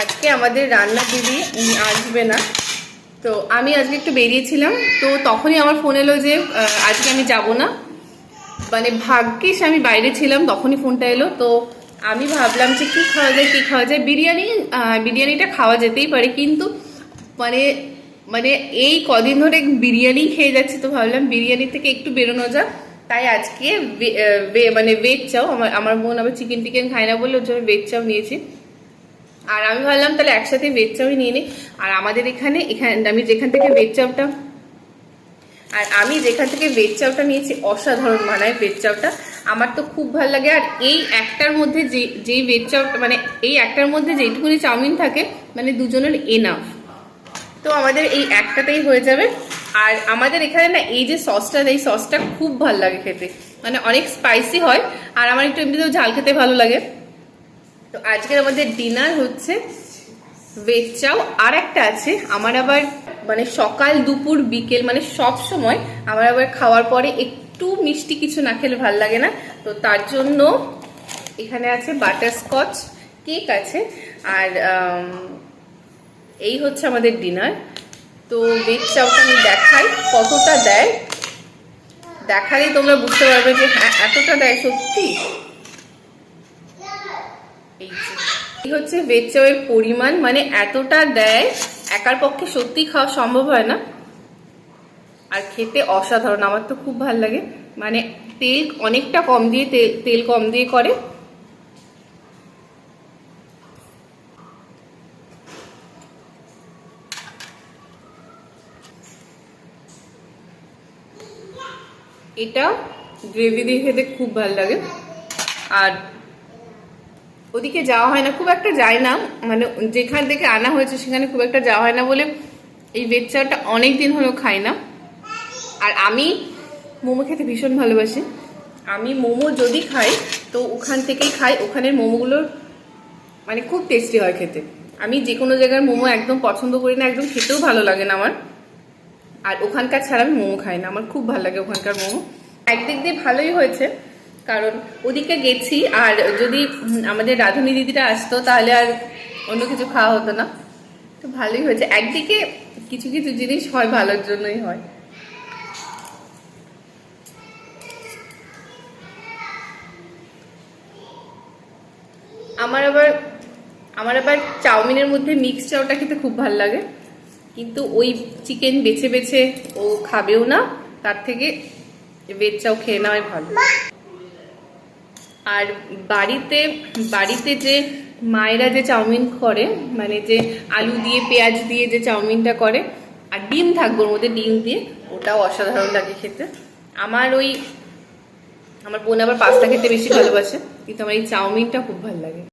আজকে আমাদের রান্না দিদি আসবে না। তো আমি আজকে একটু বেরিয়েছিলাম। তো তখনই আমার ফোন এলো যে আজকে আমি যাব না। মানে ভাগ্যিস আমি বাইরে ছিলাম, তখনই ফোনটা এলো। তো আমি ভাবলাম যে কী খাওয়া যায়, কী খাওয়া যায়। বিরিয়ানি বিরিয়ানিটা খাওয়া যেতেই পারে। কিন্তু মানে মানে এই কদিন ধরে বিরিয়ানি খেয়ে যাচ্ছি তো ভাবলাম বিরিয়ানি থেকে একটু বেরোনো যাক। তাই আজকে মানে ভেজ চাও। আমার আমার বোন আবার চিকেন টিকেন খায় না বলে ওর জন্য ভেজ চাও নিয়েছি। আর আমি ভাবলাম তাহলে একসাথে ভেজ চাউই নিয়ে নিই আর আমাদের এখানে এখানে, আমি যেখান থেকে ভেজ চাউটা আর আমি যেখান থেকে ভেজ চাউটা নিয়েছি, অসাধারণ মানায় ভেজ চাউটা আমার তো খুব ভালো লাগে। আর এই একটার মধ্যে যে যেই ভেজ চাউটা মানে এই একটার মধ্যে যেটুকুনি চাউমিন থাকে মানে দুজনের এনাফ তো আমাদের এই একটাতেই হয়ে যাবে। আর আমাদের এখানে না, এই যে সসটা এই সসটা খুব ভালো লাগে খেতে। মানে অনেক স্পাইসি হয়, আর আমার একটু এমনিতেও ঝাল খেতে ভালো লাগে। তো আজকের আমাদের ডিনার হচ্ছে ভেজ চাও। আর একটা আছে, আমার আবার মানে সকাল, দুপুর, বিকেল মানে সব সময় আমার আবার খাওয়ার পরে একটু মিষ্টি কিছু না খেলে ভালো লাগে না। তো তার জন্য এখানে আছে বাটারস্কচ কেক আছে। আর এই হচ্ছে আমাদের ডিনার তো ভেজ চাউটা আমি দেখাই, কতটা দেয়? দেখালেই তোমরা বুঝতে পারবে যে হ্যাঁ এতটা দেয় সত্যি? এই। হচ্ছে ভেজ পরিমাণ মানে এতটা দেয়, একার পক্ষে সত্যি খাওয়া সম্ভব হয় না। আর খেতে অসাধারণ, আমার তো খুব ভালো লাগে। মানে তেল অনেকটা কম দিয়ে তেল কম দিয়ে করে। এটা গ্রেভি দিয়ে খেতে খুব ভালো লাগে। আর ওদিকে যাওয়া হয় না, খুব একটা যায় না। মানে যেখান থেকে আনা হয়েছে সেখানে খুব একটা যাওয়া হয় না বলে এই ভেজ চাটা অনেক দিন হলো খাই না। আর আমি মোমো খেতে ভীষণ ভালোবাসি। আমি মোমো যদি খাই, তো ওখান থেকেই খাই। ওখানের মোমোগুলোর মানে খুব টেস্টি হয় খেতে। আমি যে কোনো জায়গার মোমো একদম পছন্দ করি না, একদম খেতেও ভালো লাগে না আমার। আর ওখানকার ছাড়া আমি মোমো খাই না। আমার খুব ভালো লাগে ওখানকার মোমো। একদিক দিয়ে ভালোই হয়েছে। কারণ ওদিকে গেছি, আর যদি আমাদের রাধুনী দিদিটা আসতো, তাহলে আর অন্য কিছু খাওয়া হতো না। তো ভালোই হয়েছে। একদিকে কিছু কিছু জিনিস হয় ভালোর জন্যই হয়। আমার আবার আমার আবার চাউমিনের মধ্যে মিক্স চাউটা খেতে খুব ভালো লাগে। কিন্তু ওই চিকেন বেছে বেছে ও খাবেও না, তার থেকে ভেজ চাউ খেয়ে নেওয়াই ভালো। আর বাড়িতে বাড়িতে যে মায়েরা যে চাউমিন করে মানে যে আলু দিয়ে, পেঁয়াজ দিয়ে যে চাউমিনটা করে, আর ডিম থাকবে ওর মধ্যে ডিম দিয়ে, ওটাও অসাধারণ লাগে খেতে। আমার ওই, আমার বোন আবার পাস্তা খেতে বেশি ভালোবাসে, কিন্তু আমার এই চাউমিনটা খুব ভালো লাগে।